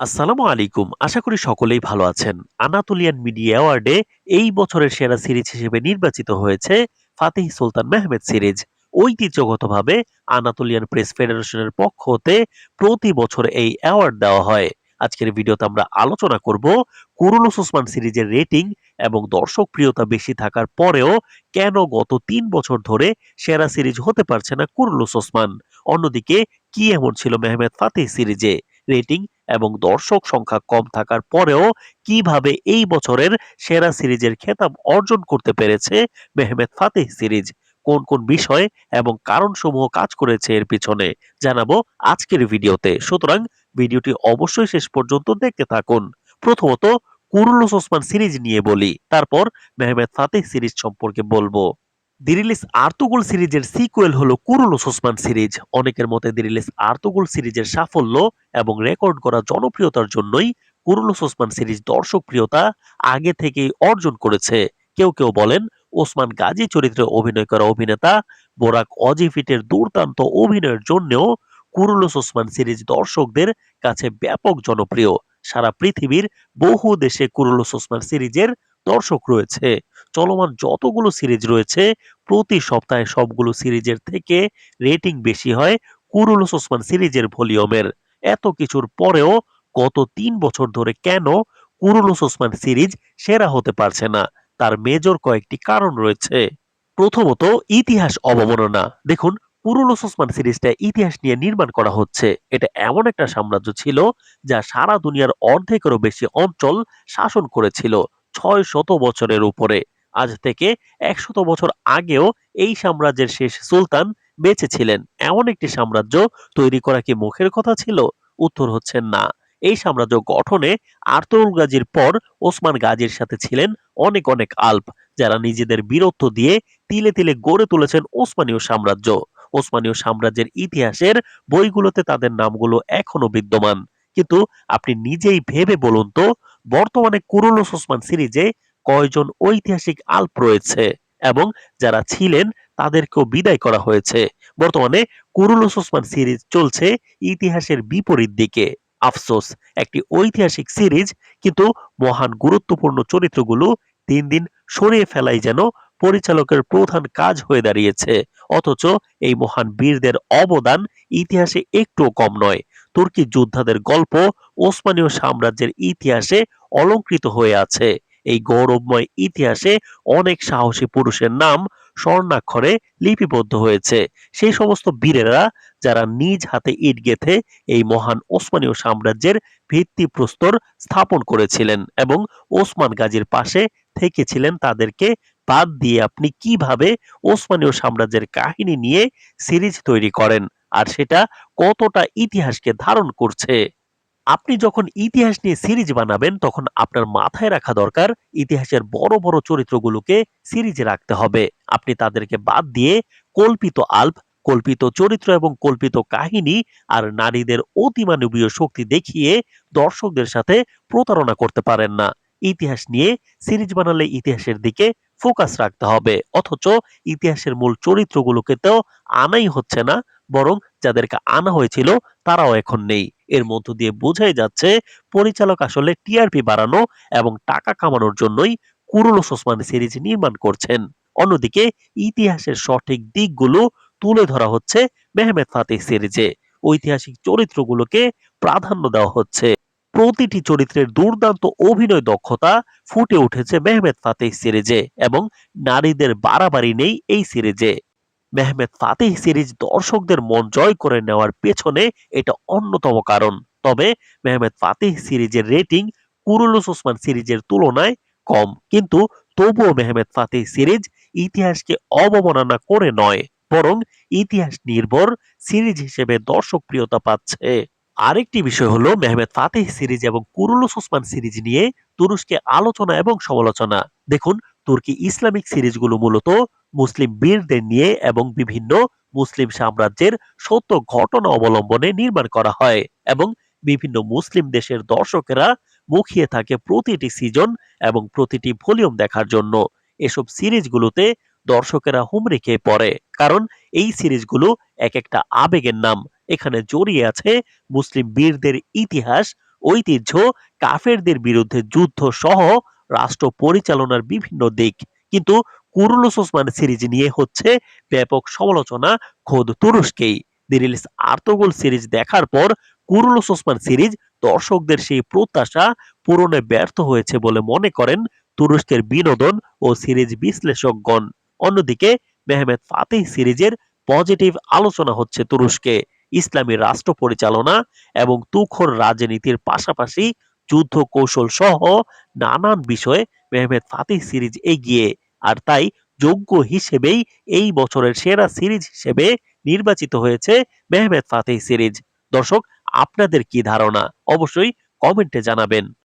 আসসালামু আলাইকুম। আশা করি সকলেই ভালো আছেন। আনাতোলিয়ান মিডিয়া অ্যাওয়ার্ডে এই বছরের সেরা সিরিজ হিসেবে নির্বাচিত হয়েছে ফাতিহ সুলতান মেহমেদ সিরিজ। ঐতিহ্যগতভাবে আনাতোলিয়ান প্রেস ফেডারেশনের পক্ষ হতে প্রতি বছর এই অ্যাওয়ার্ড দেওয়া হয়। আজকের ভিডিওতে আমরা আলোচনা করব কুরুলুস ওসমান সিরিজের রেটিং এবং দর্শক প্রিয়তা বেশি থাকার পরেও কেন গত তিন বছর ধরে সেরা সিরিজ হতে পারছে না কুরুলুস ওসমান? অন্যদিকে কি এমন ছিল মেহমেদ ফাতেহ সিরিজে? রেটিং এবং দর্শক সংখ্যা কম থাকার পরেও কীভাবে এই বছরের সেরা সিরিজের খেতাব অর্জন করতে পেরেছে মেহমেদ ফাতিহ সিরিজ? কোন কোন বিষয় এবং কারণসমূহ কাজ করেছে এর পিছনে? জানাব আজকের ভিডিওতে। সুতরাং ভিডিওটি অবশ্যই শেষ পর্যন্ত দেখতে থাকুন। প্রথমত কুরুলুস ওসমান সিরিজ নিয়ে বলি। তারপর মেহমেদ ফাতেহ সিরিজ সম্পর্কে বলব। দিরিলিস আর্তুগুল সিরিজের সিকুয়েল হলো কুরুলুস ওসমান সিরিজ। অনেকের মতে দিরিলিস আর্তুগুল সিরিজের সাফল্য এবং রেকর্ড করা জনপ্রিয়তার জন্যই কুরুলুস ওসমান সিরিজ দর্শক প্রিয়তা আগে থেকেই অর্জন করেছে। কেউ কেউ বলেন, ওসমান গাজী চরিত্রে অভিনয় করা অভিনেতা বোরাক অজিফিটের দুর্দান্ত অভিনয়ের জন্যও কুরুলুস ওসমান সিরিজ দর্শকদের কাছে ব্যাপক জনপ্রিয়। সারা পৃথিবীর বহু দেশে কুরুলুস ওসমান সিরিজের দর্শক রয়েছে। চলমান যতগুলো সিরিজ রয়েছে, প্রতি সপ্তাহে সবগুলো সিরিজের থেকে রেটিং বেশি হয় কুরুলুস ওসমান সিরিজের ভলিউমের। এত কিছুর পরেও গত তিন বছর ধরে কেন কুরুলুস ওসমান সিরিজ সেরা হতে পারছে না? তার মেজর কয়েকটি কারণ রয়েছে। প্রথমত, ইতিহাস অবমাননা। দেখুন কুরুলুস ওসমান সিরিজটা ইতিহাস নিয়ে নির্মাণ করা হচ্ছে। এটা এমন একটা সাম্রাজ্য ছিল যা সারা দুনিয়ার অর্ধেকেরও বেশি অঞ্চল শাসন করেছিল ছয় শত বছরের উপরে। আজ থেকে একশত বছর আগেও এই সাম্রাজ্যের শেষ সুলতান বেঁচে ছিলেন। এমন একটি সাম্রাজ্য তৈরি করা কি মুখের কথা ছিল? উত্তর হচ্ছে না। এই সাম্রাজ্য গঠনে আর্তুল গাজীর পর ওসমান গাজীর সাথে ছিলেন অনেক অনেক আল্প, যারা নিজেদের বীরত্ব দিয়ে তিলে তিলে গড়ে তুলেছেন ওসমানীয় সাম্রাজ্য। ওসমানীয় সাম্রাজ্যের ইতিহাসের বইগুলোতে তাদের নামগুলো এখনও বিদ্যমান। কিন্তু আপনি নিজেই ভেবে বলুন তো, বর্তমানে কুরুলুস ওসমান সিরিজে কয়জন ঐতিহাসিক আল্প রয়েছে এবং যারা ছিলেন তাদেরকেও বিদায় করা হয়েছে। বর্তমানে কুরুলুস ওসমান সিরিজ চলছে ইতিহাসের বিপরীত দিকে। আফসোস, একটি ঐতিহাসিক সিরিজ, কিন্তু মহান গুরুত্বপূর্ণ চরিত্রগুলো দিন দিন সরিয়ে ফেলাই যেন পরিচালকের প্রধান কাজ হয়ে দাঁড়িয়েছে। অথচ এই মহান বীরদের অবদান ইতিহাসে একটুও কম নয়। তুর্কি যোদ্ধাদের গল্প ওসমানীয় সাম্রাজ্যের ইতিহাসে অলঙ্কৃত হয়ে আছে। এই গৌরবময় ইতিহাসে অনেক সাহসী পুরুষের নাম স্বর্ণাক্ষরে লিপিবদ্ধ হয়েছে। সেই সমস্ত বীরেরা যারা নিজ হাতে ইট গেথে এই মহান ওসমানীয় সাম্রাজ্যের ভিত্তিপ্রস্তর স্থাপন করেছিলেন এবং ওসমান গাজীর পাশে থেকেছিলেন তাদেরকে, বাদ দিয়ে আপনি কীভাবে ওসমানীয় সাম্রাজ্যের কাহিনী নিয়ে সিরিজ তৈরি করেন? আর সেটা কতটা ইতিহাসকে ধারণ করছে? আপনি যখন ইতিহাস নিয়ে সিরিজ বানাবেন, তখন আপনার মাথায় রাখা দরকার ইতিহাসের বড় বড় চরিত্রগুলোকে সিরিজে রাখতে হবে। আপনি তাদেরকে বাদ দিয়ে কল্পিত আল্প, কল্পিত চরিত্র এবং কল্পিত কাহিনী আর নারীদের অতিমানবীয় শক্তি দেখিয়ে দর্শকদের সাথে প্রতারণা করতে পারেন না। ইতিহাস নিয়ে সিরিজ বানালে ইতিহাসের দিকে ফোকাস রাখতে হবে। অথচ ইতিহাসের মূল চরিত্রগুলোকে তো আনাই হচ্ছে না, বরং যাদেরকে আনা হয়েছিল, তারাও এখন নেই। এর মধ্য দিয়ে বোঝাই যাচ্ছে, পরিচালক আসলে টিআরপি বাড়ানো এবং টাকা কামানোর জন্যই কুরুলুস ওসমান সিরিজ নির্মাণ করছেন। অন্যদিকে ইতিহাসের সঠিক দিকগুলো তুলে ধরা হচ্ছে মেহমেদ ফাতিহ সিরিজে। ঐতিহাসিক চরিত্রগুলোকে প্রাধান্য দেওয়া হচ্ছে। প্রতিটি চরিত্রের দুর্দান্ত অভিনয় দক্ষতা ফুটে উঠেছে মেহমেদ ফাতিহ সিরিজে এবং নারীদের বাড়াবাড়ি নেই এই সিরিজে। মেহমেদ ফাতিহ সিরিজ দর্শকদের মন জয় করে নেওয়ার পেছনে এটা অন্যতম কারণ। তবে মেহমেদ ফাতিহ সিরিজের রেটিং কুরুলুস ওসমান সিরিজের তুলনায় কম। কিন্তু তবুও মেহমেদ ফাতিহ সিরিজ ইতিহাসকে অবমাননা করে নয়, বরং ইতিহাস নির্ভর সিরিজ হিসেবে দর্শক প্রিয়তা পাচ্ছে। আরেকটি বিষয় হলো মেহমেদ ফাতিহ সিরিজ এবং কুরুলুস ওসমান সিরিজ নিয়ে তুরস্কে আলোচনা এবং সমালোচনা। দেখুন, তুর্কি ইসলামিক সিরিজগুলো মূলত মুসলিম বীরদের নিয়ে এবং বিভিন্ন মুসলিম সাম্রাজ্যের সত্য ঘটনা অবলম্বনে নির্মাণ করা হয় এবং বিভিন্ন মুসলিম দেশের দর্শকেরা মুখিয়ে থাকে প্রতিটি সিজন এবং প্রতিটি ভলিউম দেখার জন্য। এসব সিরিজগুলোতে দর্শকেরা হুমড়ি খেয়ে পড়ে, কারণ এই সিরিজগুলো এক একটা আবেগের নাম। এখানে জড়িয়ে আছে মুসলিম বীরদের ইতিহাস, ঐতিহ্য, কাফেরদের বিরুদ্ধে যুদ্ধ সহ রাষ্ট্র পরিচালনার বিভিন্ন দিক। কিন্তু কুরুলুস ওসমান সিরিজ নিয়ে হচ্ছে ব্যাপক সমালোচনা, খোদ তুরস্কেই। দি রিলিজ আর্তগোল সিরিজ দেখার পর কুরুলুস ওসমান সিরিজ দর্শকদের সেই প্রত্যাশা পূরণে ব্যর্থ হয়েছে বলে মনে করেন তুরস্কের বিনোদন ও সিরিজ বিশ্লেষকগণ। অন্যদিকে মেহমেদ ফাতেহ সিরিজের পজিটিভ আলোচনা হচ্ছে তুরস্কে। ইসলামী রাষ্ট্র পরিচালনা এবং তুখর রাজনীতির পাশাপাশি যুদ্ধ কৌশল সহ নানান বিষয়ে মেহমেদ ফাতেহ সিরিজ এগিয়ে। আর তাই যোগ্য হিসেবেই এই বছরের সেরা সিরিজ হিসেবে নির্বাচিত হয়েছে মেহমেদ ফাতেহ সিরিজ। দর্শক, আপনাদের কি ধারণা? অবশ্যই কমেন্টে জানাবেন।